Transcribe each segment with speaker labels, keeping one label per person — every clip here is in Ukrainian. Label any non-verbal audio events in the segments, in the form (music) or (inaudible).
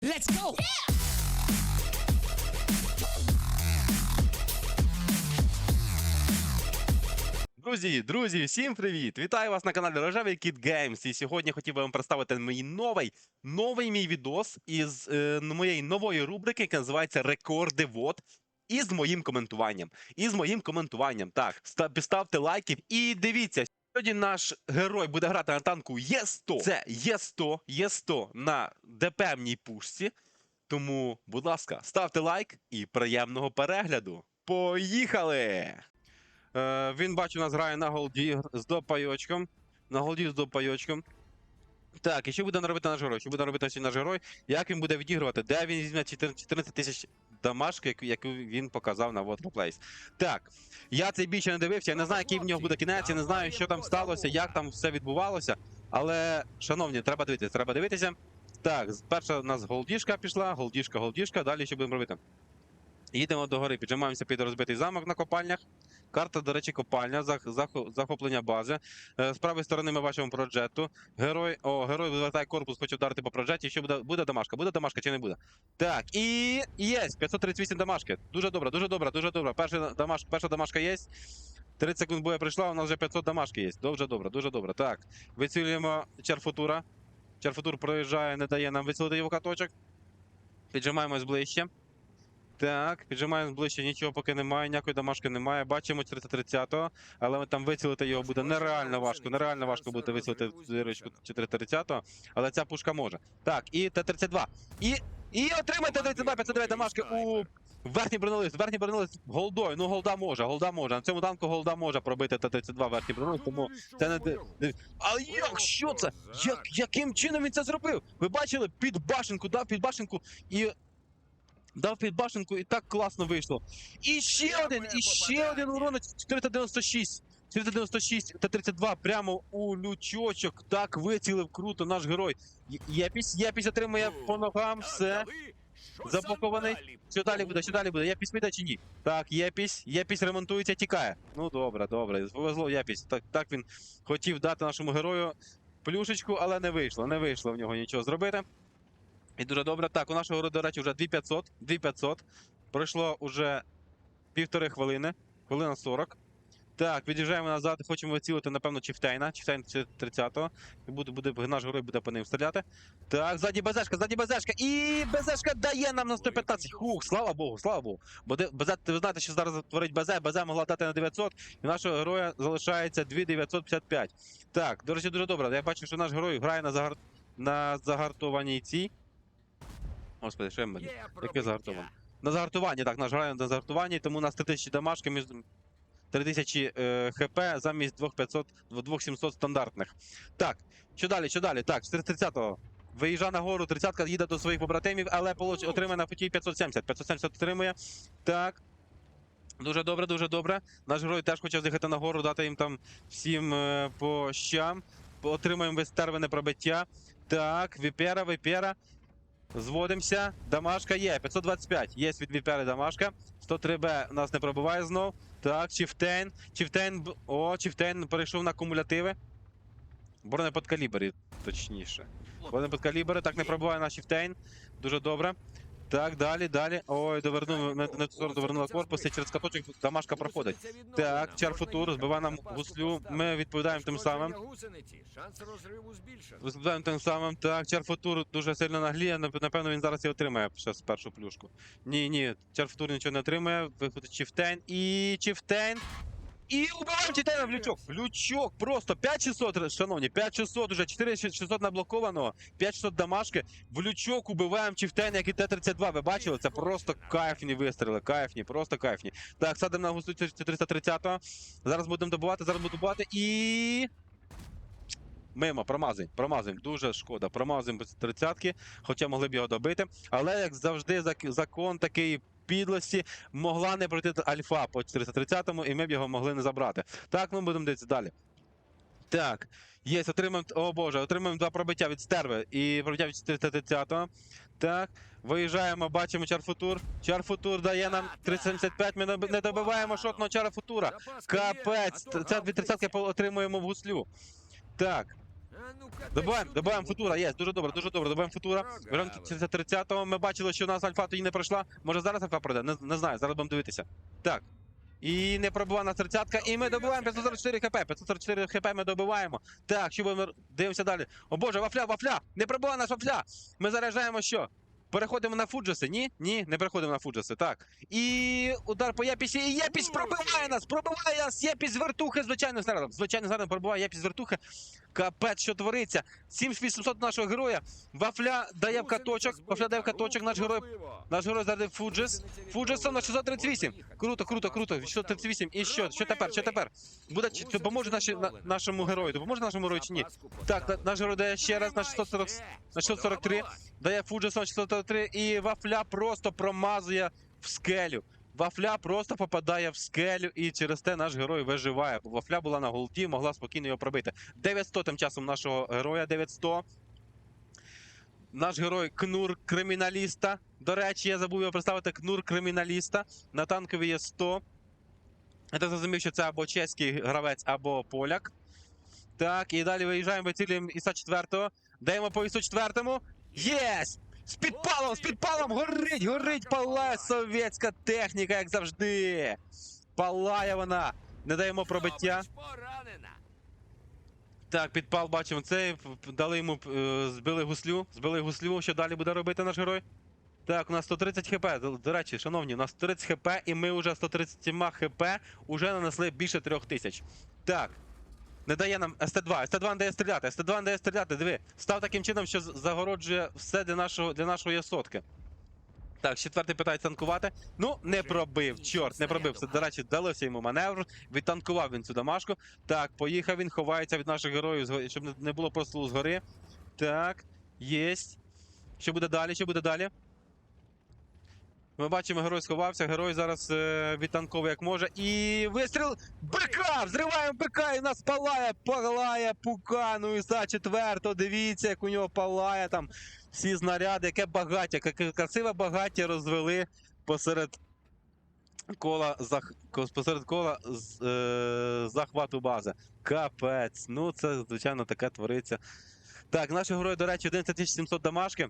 Speaker 1: Let's go!
Speaker 2: Друзі, друзі, всім привіт! Вітаю вас на каналі Рожевий Кіт Геймс. І сьогодні хотів би вам представити мій новий, новий мій відос із е, моєї нової рубрики, яка називається Рекорди ВОД. І з моїм коментуванням. І з моїм коментуванням. Так, ста- підставте лайків і дивіться. Сьогодні наш герой буде грати на танку Є100. Це Є100, Є100 на ДПМній пушці. Тому, будь ласка, ставте лайк і приємного перегляду. Поїхали! Е, він бачу, у нас грає на голді з допайочком. На голді з допайочком. Так, і що буде робити наш герой? Що буде робити сьогодні наш герой? Як він буде відігрувати? Де він візьме 14 14 тисяч дамашки, яку, він показав на Waterplace? Так, я цей бій ще не дивився, я не знаю, який в нього буде кінець, я не знаю, що там сталося, як там все відбувалося. Але, шановні, треба дивитися, треба дивитися. Так, перша у нас голдішка пішла, голдішка, голдішка. Далі що будемо робити? Їдемо до гори, піджимаємося під розбитий замок на копальнях. Карта, до речі, копальня, захоплення бази. Е, З правої сторони ми бачимо проджету. Герой, о, герой вивертає корпус, хоче вдарити по проджеті. Що буде, буде дамашка? Буде дамашка чи не буде? Так, і є 538 дамашки. Дуже добре, дуже добре, дуже добре. Перша дамаш, перша дамашка є. 30 секунд боя прийшла, у нас вже 500 дамашки є. Дуже добре, дуже добре. Так, вицілюємо черфутура. Черфутур проїжджає, не дає нам вицілити його каточок. Піджимаємось ближче. Так, піджимаємо ближче, нічого поки немає, ніякої домашки немає. Бачимо 430-го, але там вицілити його буде нереально важко. Нереально важко буде вицілити дирочку 430-го, але ця пушка може. Так, і Т-32. І, і отримай Т-32, 509 домашки у верхній бронелист. Верхній бронелист голдою. Ну, голда може, голда може. На цьому танку голда може пробити Т-32 верхній бронелист, тому це не... ди- ди- А як, що це? Як, яким чином він це зробив? Ви бачили? Під башенку, дав під башенку і дав під башенку і так класно вийшло. І ще один, і ще один урон 496. 496 та 32 прямо у лючочок. Так вицілив круто наш герой. Єпісь, Єпісь отримує по ногам, все. Запакований. Що далі буде? Що далі буде? Єпісь піде чи ні? Так, Єпісь, Єпісь ремонтується, тікає. Ну добре, добре. Повезло Єпісь. Так, так він хотів дати нашому герою плюшечку, але не вийшло. Не вийшло в нього нічого зробити. І дуже добре. Так, у нашого до речі, вже 2500. 2500. Пройшло уже півтори хвилини. Хвилина 40. Так, від'їжджаємо назад, хочемо вицілити, напевно, Чіфтейна. Чіфтейн 30-го. І буде, буде, наш герой буде по ним стріляти. Так, ззаді БЗшка, ззаді БЗшка. І БЗшка дає нам на 115. Хух, слава Богу, слава Богу. Бо БЗ, ви знаєте, що зараз творить БЗ. БЗ могла дати на 900, і нашого героя залишається 2955. Так, до речі, дуже добре. Я бачу, що наш герой грає на, загар... на загартованій цій. Господи, що я мені? Яке загартоване? На загартуванні, так, наш грає на загартуванні, тому у нас 3000 дамашки між 3000 е, хп замість 2500, 2700 стандартних. Так, що далі, що далі? Так, 430-го. Виїжджа на гору, 30-ка їде до своїх побратимів, але получ... отримає на путі 570. 570 отримує. Так. Дуже добре, дуже добре. Наш герой теж хоче з'їхати на гору, дати їм там всім е, по щам. Отримаємо вистервене пробиття. Так, віпера, віпера. Зводимося. Дамашка є. 525. Є від віпери дамашка. 103Б нас не пробиває знов. Так, Чіфтейн. Чіфтейн. О, Чіфтейн перейшов на кумулятиви. Бронеподкалібри, точніше. Бронеподкалібри, так не пробиває наш Чіфтейн. Дуже добре. Так, далі, далі. Ой, довернув, на, на сторону довернула корпус, і через каточок дамашка проходить. Так, Чарфутур збиває нам гуслю. Ми відповідаємо тим самим. Розглядаємо тим самим. Так, Чарфутур дуже сильно нагліє. Напевно, він зараз і отримає зараз першу плюшку. Ні, ні, Чарфутур нічого не отримує. Виходить Чіфтейн. І Чіфтейн. І убиваємо Чіфтейна в лючок. В лючок просто 5600, шановні, 5600 уже 4600 наблоковано, 5600 дамашки. В лючок убиваємо Чіфтейна, як і Т-32. Ви бачили? Це просто кайфні вистріли, кайфні, просто кайфні. Так, садимо на гусу 430-го. Зараз будемо добувати, зараз будемо добувати і. Мимо, промазуємо, промазуємо. Дуже шкода. Промазуємо без тридцятки, хоча могли б його добити. Але, як завжди, закон такий підлості могла не пройти альфа по 430-му, і ми б його могли не забрати. Так, ми будемо дивитися далі. Так, є, отримаємо, о боже, отримаємо два пробиття від стерви і пробиття від 430-го. Так, виїжджаємо, бачимо Чарфутур. Чарфутур дає нам 375, ми не- добиваємо шотного Чарфутура. Капець, ця від тридцятки отримуємо в гуслю. Так, Добиваємо, добиваємо футура, є, дуже добре, дуже добре, добиваємо футура. Беремо 30-го, ми бачили, що у нас альфа тоді не пройшла. Може зараз альфа пройде? Не, не знаю, зараз будемо дивитися. Так. І не пробиває на 30-ка, і ми добиваємо 544 хп. 544 хп ми добиваємо. Так, що будемо дивимося далі. О боже, вафля, вафля! Не пробиває нас вафля! Ми заряджаємо що? Переходимо на фуджеси. Ні? Ні, не переходимо на фуджеси. Так. І удар по Єпісі. І Єпісь пробиває нас! Пробиває нас! Єпісь з вертухи, звичайно, снарядом. Звичайно, снарядом пробиває Єпісь з вертухи. Капець, що твориться. 7800 нашого героя. Вафля дає в каточок. Вафля дає в каточок. Наш герой. Наш герой зарядив Фуджес. Фуджесом на 638. Круто, круто, круто. 638. І що? Що тепер? Що тепер? Буде чи допоможе наші, на, нашому герою? Допоможе нашому герою чи ні? Так, наш герой дає ще раз на 640, на 643. Дає Фуджесом 643. І вафля просто промазує в скелю. Вафля просто попадає в скелю, і через те наш герой виживає. Бо Вафля була на голді, могла спокійно його пробити. 900 тим часом нашого героя, 900. Наш герой Кнур криміналіста. До речі, я забув його представити Кнур криміналіста. На танкові є 100. Я так зрозумів, що це або чеський гравець, або поляк. Так, і далі виїжджаємо, вицілюємо Іса 4-го. Даємо по Ісу 4 Єс! З підпалом, з підпалом! Горить, горить, палає совєтська техніка, як завжди. Палає вона. Не даємо пробиття. Так, підпал бачимо п- Дали йому е, збили гуслю. Збили гуслю. Що далі буде робити наш герой? Так, у нас 130 хп. До речі, шановні, у нас 130 хп, і ми вже 130 хп уже нанесли більше 3000. Так. Не дає нам СТ2. СТ2 не дає стріляти. СТ2 не дає стріляти. Диви. Став таким чином, що загороджує все для нашого для нашої сотки. Так, четвертий питається танкувати. Ну, не пробив. Чорт, не пробив. Це, до речі, вдалося йому маневр. Відтанкував він цю дамашку. Так, поїхав він, ховається від наших героїв, щоб не- було просто згори. Так, єсть. Що буде далі? Що буде далі? Ми бачимо, герой сховався. Герой зараз е, відтанковує як може. І вистріл БК! Взриваємо БК! І нас палає, палає пука. Ну і за четверто. Дивіться, як у нього палає там всі знаряди, яке багаття, яке красиве багаття розвели посеред кола зах... посеред кола з, е... захвату бази. Капець. Ну, це, звичайно, таке твориться. Так, наш герой, до речі, 11700 дамашки.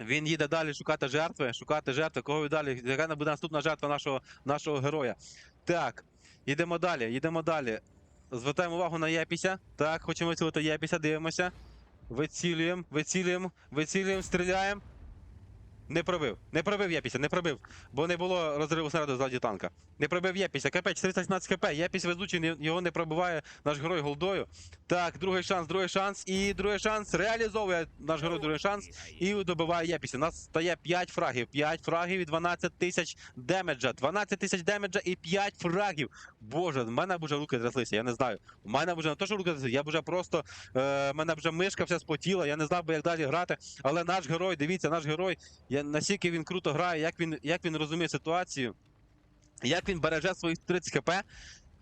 Speaker 2: Він їде далі шукати жертви, шукати жертви. Кого далі? Яка буде наступна жертва нашого, нашого героя? Так, йдемо далі, йдемо далі. Звертаємо увагу на Єпіся. Так, хочемо вицілити Єпіся, дивимося. Вицілюємо, вицілюємо, вицілюємо, стріляємо. Не пробив. Не пробив Єпіся, не пробив. Бо не було розриву снаряду ззаді танка. Не пробив Єпіся. Капець, 417 хп. Єпісь везучий, його не пробиває наш герой голдою. Так, другий шанс, другий шанс. І другий шанс реалізовує наш герой другий шанс. І добиває Єпіся. У нас стає 5 фрагів. 5 фрагів і 12 тисяч демеджа. 12 тисяч демеджа і 5 фрагів. Боже, в мене вже руки тряслися, я не знаю. У мене вже не то, що руки тряслися, я вже просто. Е, мене вже мишка вся спотіла, я не знав би, як далі грати. Але наш герой, дивіться, наш герой, наскільки він круто грає, як він, як він розуміє ситуацію, як він береже свої 30 хп.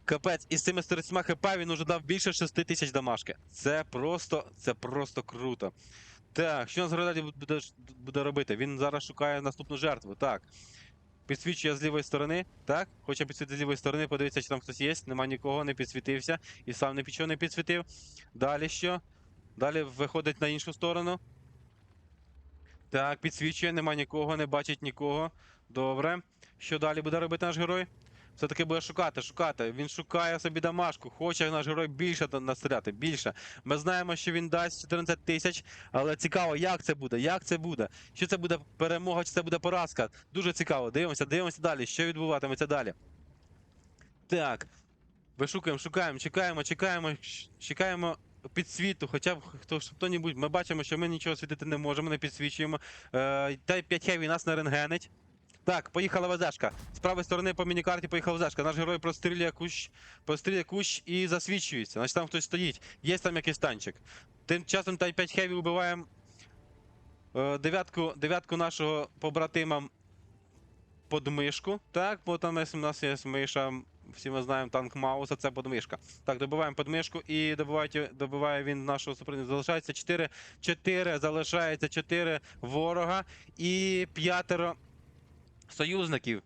Speaker 2: Капець, із цими 30 хп він уже дав більше 6 тисяч дамашки. Це просто, це просто круто. Так, що нас герой буде, буде робити? Він зараз шукає наступну жертву. Так. Підсвічує з лівої сторони. Так, хоче підсвітити з лівої сторони, подивитися, чи там хтось є. Нема нікого, не підсвітився. І сам не нічого не підсвітив. Далі що? Далі виходить на іншу сторону. Так, підсвічує, нема нікого, не бачить нікого. Добре. Що далі буде робити наш герой? Все-таки буде шукати, шукати. Він шукає собі дамашку. Хоче наш герой більше настріляти, більше. Ми знаємо, що він дасть 14 тисяч, але цікаво, як це буде, як це буде. Чи це буде перемога, чи це буде поразка. Дуже цікаво. Дивимося, дивимося далі. Що відбуватиметься далі? Так. Вишукуємо, шукаємо, чекаємо, чекаємо, чекаємо підсвіту, хоча б хто хто-небудь. Ми бачимо, що ми нічого світити не можемо, не підсвічуємо. Е, та 5 хеві нас не рентгенить. Так, поїхала ВЗшка. З правої сторони по мінікарті поїхала ВЗшка. Наш герой прострілює кущ, прострілює кущ і засвічується. Значить там хтось стоїть. Є там якийсь танчик. Тим часом та 5 хеві вбиваємо е, дев'ятку, дев'ятку нашого побратима подмишку. Так, бо там у нас є миша, всі ми знаємо танк Мауса, це подмишка. Так, добиваємо подмишку і добиває, добиває він нашого супротивника. Залишається 4, 4, залишається 4 ворога і п'ятеро союзників.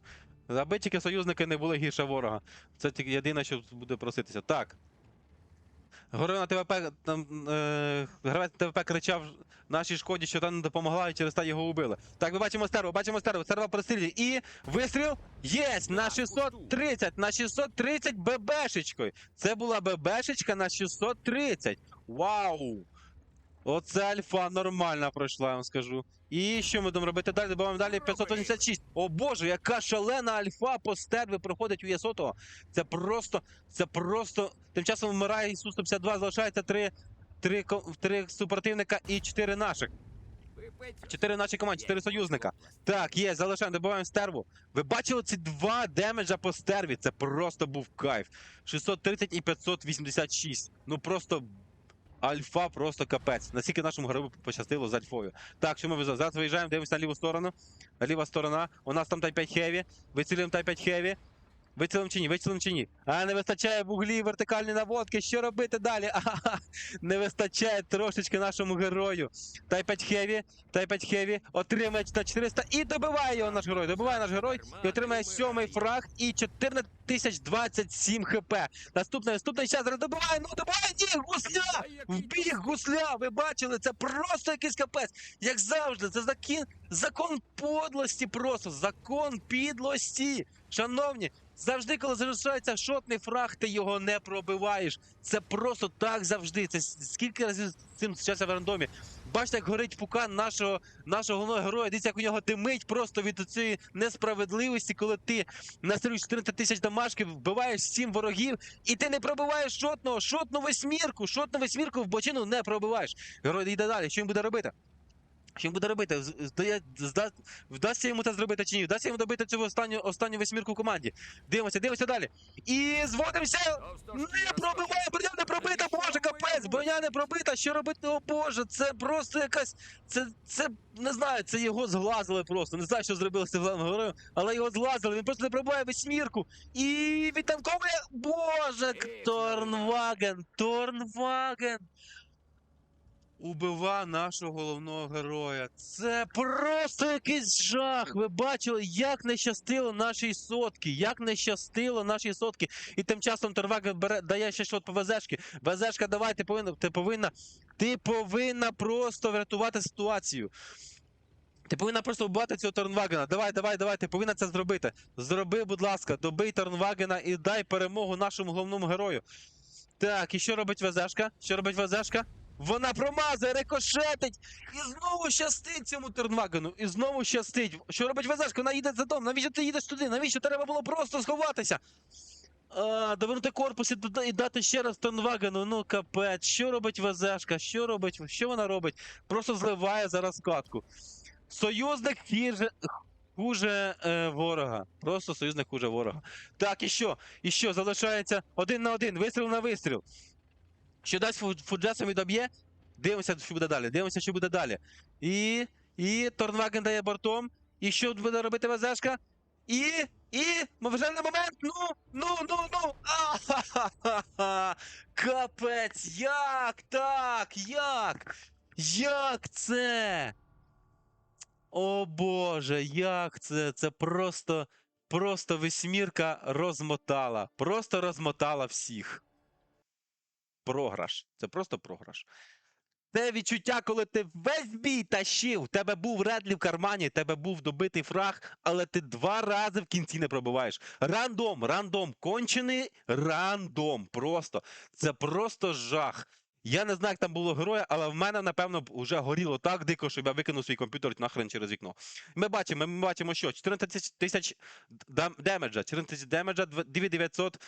Speaker 2: Аби тільки союзники не були гірше ворога. Це тільки єдине, що буде проситися. Так. Герой на ТВП, там, е, гравець ТВП кричав нашій шкоді, що та не допомогла, і через те його убили. Так, ми бачимо стерву, бачимо стерву, стерва прострілює. І вистріл єсть на 630, на 630 ББшечкою. Це була ББшечка на 630. Вау! Оце альфа нормальна пройшла, я вам скажу. І що ми будемо робити далі? Добавимо далі 586. О боже, яка шалена альфа по стерві проходить у Єсотого. Це просто, це просто. Тим часом вмирає Ісус 152, залишається три, три, три супротивника і чотири наших. Чотири наші команди, чотири союзника. Так, є, залишаємо, добиваємо стерву. Ви бачили ці два демеджа по стерві? Це просто був кайф. 630 і 586. Ну просто альфа, просто капець. Наскільки нашому герою пощастило з альфою. Так, що ми? Зараз виїжджаємо, дивимося на ліву сторону. Ліва сторона. У нас там Тай-5 Хеві. Вицілюємо Тай-5 Хеві. Вицілим чи ні, вицілим чи ні. А не вистачає вуглі, вертикальні наводки. Що робити далі? (laughs) Ага, не вистачає трошечки нашому герою. Тай-5 Хеві, Тай-5 Хеві, отримає на 400 і добиває його наш герой. Добиває наш герой і отримає сьомий фраг і 14 тисяч 27 хп. Наступний, наступний час добиває, ну добиває, ні, гусля! Вбіг гусля! Ви бачили? Це просто якийсь капець. Як завжди, це закін... закон подлості просто. Закон підлості. Шановні, завжди, коли залишається шотний фраг, ти його не пробиваєш. Це просто так завжди. Це скільки разів з цим часом в рандомі. Бачите, як горить пукан нашого, нашого головного героя. Дивіться, як у нього димить просто від цієї несправедливості, коли ти настрілюєш 14 тисяч дамашки, вбиваєш 7 ворогів, і ти не пробиваєш шотного, шотну восьмірку, шотну восьмірку в бочину не пробиваєш. Герой йде далі. Що він буде робити? Що він буде робити? Вдасться йому це зробити чи ні? Вдасться йому добити цю останню, останню восьмірку в команді. Дивимося, дивимося далі. І зводимося. Не пробиває, броня не пробита, боже, капець, броня не пробита, що робити, о боже, це просто якась, це, це, не знаю, це його зглазили просто, не знаю, що зробили з цим героєм, але його зглазили, він просто не пробиває восьмірку, і відтанковує, боже, Торнваген, Торнваген, убива нашого головного героя. Це просто якийсь жах. Ви бачили, як не щастило нашій сотки, як не щастило нашій сотки. І тим часом Торваген бере, дає ще шот по ВЗшки. ВЗшка, давай, ти повинна, ти повинна, ти повинна просто врятувати ситуацію. Ти повинна просто вбивати цього Торнвагена. Давай, давай, давай, ти повинна це зробити. Зроби, будь ласка, добий Торнвагена і дай перемогу нашому головному герою. Так, і що робить ВЗшка? Що робить ВЗшка? Вона промазує, рикошетить і знову щастить цьому Торнвагену. І знову щастить. Що робить ВЗшка? Вона їде за дом. Навіщо ти їдеш туди? Навіщо треба було просто сховатися? Довернути корпус і, дати ще раз Торнвагену. Ну капець. Що робить ВЗшка? Що робить? Що вона робить? Просто зливає зараз катку. Союзник хуже, хуже е, ворога. Просто союзник хуже ворога. Так, і що? І що? Залишається один на один, вистріл на вистріл. Що дасть Фу- Фуджесом і доб'є? Дивимося, що буде далі. Дивимося, що буде далі. І. І Торнваген дає бортом. І що буде робити ВЗшка? І. І. Мовжальний момент. Ну, ну, ну, ну. А-ха-ха-ха. Капець. Як так? Як? Як це? О Боже, як це? Це просто, просто восьмірка розмотала. Просто розмотала всіх. Програш. Це просто програш. Це відчуття, коли ти весь бій тащив, в тебе був редлі в кармані, в тебе був добитий фраг, але ти два рази в кінці не пробиваєш. Рандом, рандом, кончений рандом. Просто. Це просто жах. Я не знаю, як там було героя, але в мене, напевно, вже горіло так дико, щоб я викинув свій комп'ютер нахрен через вікно. Ми бачимо, ми бачимо, що 14 тисяч демеджа, 14 тисяч демеджа, 2900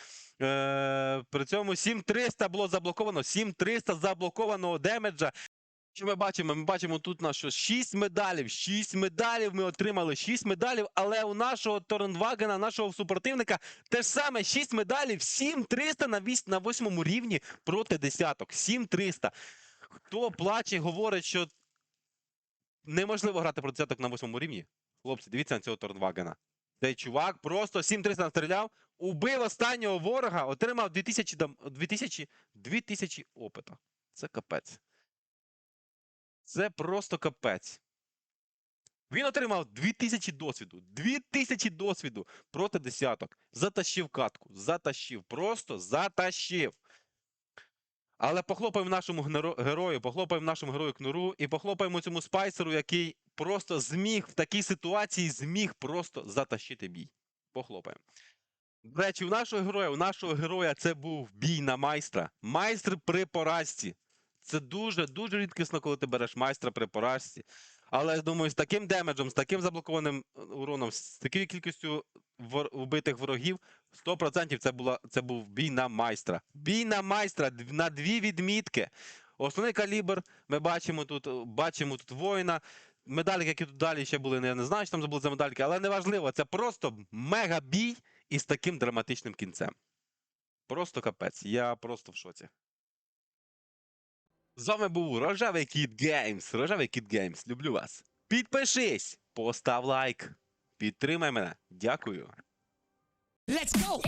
Speaker 2: Е, при цьому 7300 було заблоковано, 7300 заблокованого демеджа. Що ми бачимо? Ми бачимо тут на що 6 медалів. 6 медалів ми отримали. 6 медалів, але у нашого Торнвагена, нашого супротивника, те ж саме 6 медалів, 7300 на, вісь, на 8 рівні проти десяток. 7300. Хто плаче, говорить, що неможливо грати проти десяток на 8 рівні? Хлопці, дивіться на цього Торнвагена. Цей чувак просто 7300 настріляв, убив останнього ворога, отримав 2000, 2000, 2000 опита. Це капець. Це просто капець. Він отримав 2000 досвіду. 2000 досвіду проти десяток. Затащив катку. Затащив. Просто затащив. Але похлопаємо нашому герою, похлопаємо нашому герою кнуру і похлопаємо цьому спайсеру, який просто зміг в такій ситуації зміг просто затащити бій. Похлопаємо. До речі, у нашого героя, у нашого героя це був бій на майстра. Майстер при поразці. Це дуже, дуже рідкісно, коли ти береш майстра при поразці. Але я думаю, з таким демеджем, з таким заблокованим е, уроном, з такою кількістю вбитих ворогів, 100% це, була, це був бій на майстра. Бій на майстра на дві відмітки. Основний калібр ми бачимо тут, е, бачимо тут воїна. Медальки, які тут далі ще були, я не знаю, що там забули за медальки, але неважливо, це просто мега бій із таким драматичним кінцем. Просто капець. Я просто в шоці. З вами був Рожевий Кіт Геймс. Рожевий Кіт Геймс. Люблю вас. Підпишись, постав лайк. Підтримай мене. Дякую.
Speaker 1: Let's go!